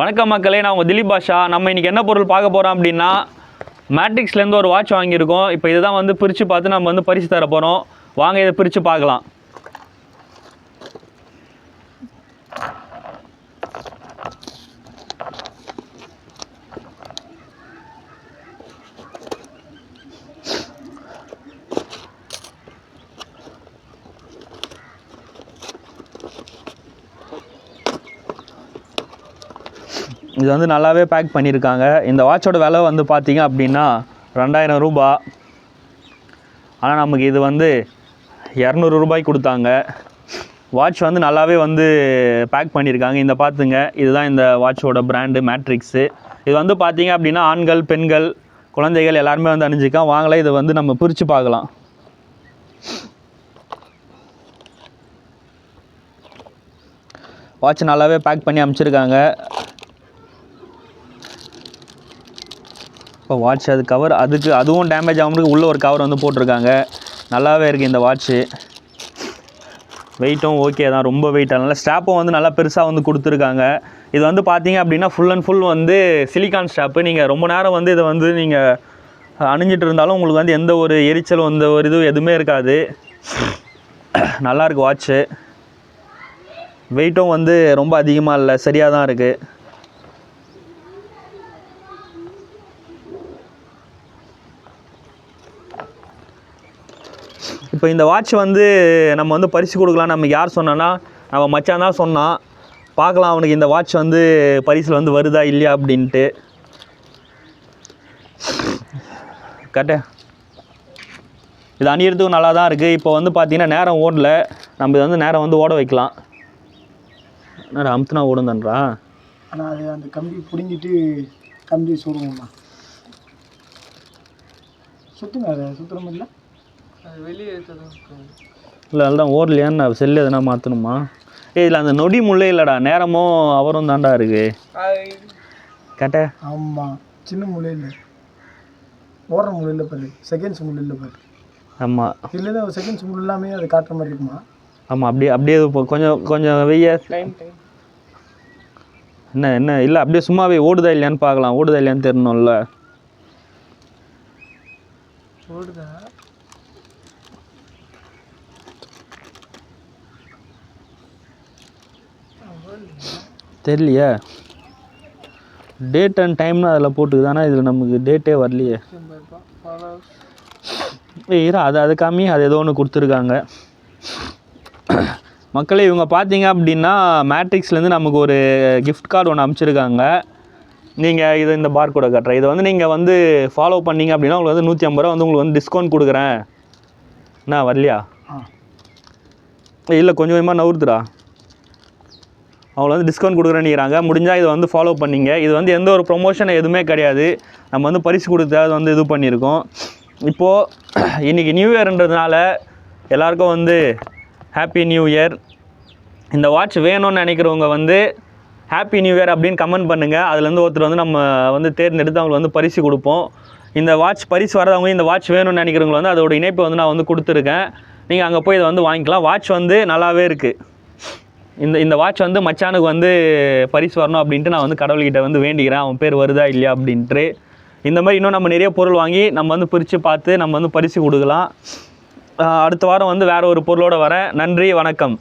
வணக்கம் மக்களே நான் உங்கள் திலீப் பாஷா. நம்ம இன்றைக்கி என்ன பொருள் பார்க்க போகிறோம் அப்படின்னா மேட்ரிக்ஸ்லேருந்து ஒரு வாட்ச் வாங்கியிருக்கோம். இப்போ இதுதான் வந்து பிரித்து பார்த்து நம்ம வந்து பரிசு தர போகிறோம் வாங்க இதை பிரித்து பார்க்கலாம். இது வந்து நல்லாவே பேக் பண்ணியிருக்காங்க. இந்த வாட்சோட விலை வந்து பார்த்திங்க அப்படின்னா ரெண்டாயிரம் ரூபா. ஆனால் நமக்கு இது வந்து இரநூறு ரூபாய் கொடுத்தாங்க. வாட்ச் வந்து நல்லாவே வந்து பேக் பண்ணியிருக்காங்க. இந்த பார்த்துங்க. இதுதான் இந்த வாட்சோட பிராண்டு மேட்ரிக்ஸு இது வந்து பார்த்திங்க அப்படின்னா ஆண்கள் பெண்கள் குழந்தைகள் எல்லாருமே வந்து அணிஞ்சிக்கலாம் வாங்கலை இதை வந்து நம்ம பிரித்து பார்க்கலாம். வாட்ச் நல்லாவே பேக் பண்ணி அமைச்சிருக்காங்க இப்போ வாட்ச் அது கவர் அதுக்கு அதுவும் டேமேஜ் ஆகாமல் உள்ளே ஒரு கவர் வந்து போட்டிருக்காங்க. நல்லாவே இருக்குது இந்த வாட்ச்சு வெயிட்டும் ஓகே தான் ரொம்ப வெயிட் ஆனால் ஸ்டாப்பும் வந்து நல்லா பெருசாக வந்து கொடுத்துருக்காங்க. இது வந்து பார்த்தீங்க அப்படின்னா ஃபுல் அண்ட் ஃபுல் வந்து சிலிக்கான் ஸ்டாப்பு நீங்கள் ரொம்ப நேரம் வந்து இதை வந்து நீங்கள் அணிஞ்சிட்டு இருந்தாலும் உங்களுக்கு வந்து எந்த ஒரு எரிச்சலும் எந்த ஒரு இதுவும் எதுவுமே இருக்காது. நல்லாயிருக்கு வாட்ச்சு வெயிட்டும் வந்து ரொம்ப அதிகமாக இல்லை சரியாக தான் இருக்குது இப்போ இந்த வாட்ச் வந்து நம்ம வந்து பரிசு கொடுக்கலாம் நமக்கு யார் சொன்னோன்னா நம்ம மச்சான் தான் சொன்னான். பார்க்கலாம் அவனுக்கு இந்த வாட்ச் வந்து பரிசில் வந்து வருதா இல்லையா அப்படின்ட்டு. கரெக்டு? இது அணியறதுக்கும் நல்லா தான் இருக்குது இப்போ வந்து பார்த்தீங்கன்னா நேரம் ஓடல. நம்ம இதை வந்து நேரம் வந்து ஓட வைக்கலாம். நேரம் அமுத்துனா ஓடுந்தன்றா ஆனால் அது அந்த கம்பி பிடுங்கிட்டு கம்பி சுடுவோம்மா சுற்றுங்க அதை சுற்றுற மாதிரிலாம் அது வெளியே இல்லை அதுதான் ஓடலையான்னு நான் செல்லு எதனா மாற்றணுமா ஏய் இதில் அந்த நொடி முள்ளே இல்லைடா நேரமும் அவரும் தாண்டா இருக்கு. கட்ட? ஆமாம் சின்ன முள்ளே இல்லை. ஓடுற முள்ளு இல்லை பாரு செகண்ட்ஸ் முள்ளு இல்லை பாரு. ஆமாம் இல்லைன்னா செகண்ட்ஸ் முள்ளு எல்லாமே அது காட்டுற மாதிரி இருக்குமா? ஆமாம் அப்படியே அப்படியே கொஞ்சம் கொஞ்சம் வெய்ய. என்ன என்ன இல்லை அப்படியே சும்மாவே ஓடுதா இல்லையான்னு பார்க்கலாம் ஓடுதா இல்லையான்னு தெரியணும்ல. ஓடுதா? தெரியலையே. டேட் அண்ட் டைம்னு அதில் போட்டுக்குது ஆனால் இதில் நமக்கு டேட்டே வரலையே. ஏய் இரு அது அது காமி அது ஏதோ ஒன்று கொடுத்துருக்காங்க. மக்களே இவங்க பார்த்தீங்க அப்படின்னா மேட்ரிக்ஸ்லேருந்து நமக்கு ஒரு கிஃப்ட் கார்டு ஒன்று அமைச்சிருக்காங்க. நீங்கள் இது இந்த பார் கூட கட்டுறேன் இதை வந்து நீங்கள் வந்து ஃபாலோ பண்ணீங்க அப்படின்னா உங்களுக்கு வந்து நூற்றி ஐம்பது ரூபா வந்து உங்களுக்கு வந்து டிஸ்கவுண்ட் கொடுக்குறேன். என்ன வரலையா? இல்லை கொஞ்சம் கொஞ்சமாக நவுறுதுடா அவங்க வந்து டிஸ்கவுண்ட் கொடுக்குறேன்னுறாங்க முடிஞ்சால் இதை வந்து ஃபாலோ பண்ணிங்க. இது வந்து எந்த ஒரு ப்ரொமோஷன் எதுவுமே கிடையாது. நம்ம வந்து பரிசு கொடுத்து அது வந்து இது பண்ணியிருக்கோம். இப்போது இன்றைக்கி நியூ இயர்ன்றதுனால எல்லாருக்கும் வந்து ஹாப்பி நியூ இயர் இந்த வாட்ச் வேணும்னு நினைக்கிறவங்க வந்து ஹாப்பி நியூ இயர் அப்படின்னு கமெண்ட் பண்ணுங்கள் அதுலேருந்து ஒருத்தர் வந்து நம்ம வந்து தேர்ந்தெடுத்து அவங்களுக்கு வந்து பரிசு கொடுப்போம். இந்த வாட்ச் பரிசு வரதவங்க இந்த வாட்ச் வேணும்னு நினைக்கிறவங்க வந்து அதோட இணைப்பை வந்து நான் வந்து கொடுத்துருக்கேன். நீங்கள் அங்கே போய் இதை வந்து வாங்கிக்கலாம். வாட்ச் வந்து நல்லாவே இருக்குது இந்த இந்த வாட்ச் வந்து மச்சானுக்கு வந்து பரிசு வரணும் அப்படின்ட்டு நான் வந்து கடவுள்கிட்ட வந்து வேண்டிக்கிறேன். அவன் பேர் வருதா இல்லையா அப்படின்ட்டு. இந்த மாதிரி இன்னும் நம்ம நிறைய பொருள் வாங்கி நம்ம வந்து பிரித்து பார்த்து நம்ம வந்து பரிசு கொடுக்கலாம். அடுத்த வாரம் வந்து வேறு ஒரு பொருளோட வரேன். நன்றி வணக்கம்.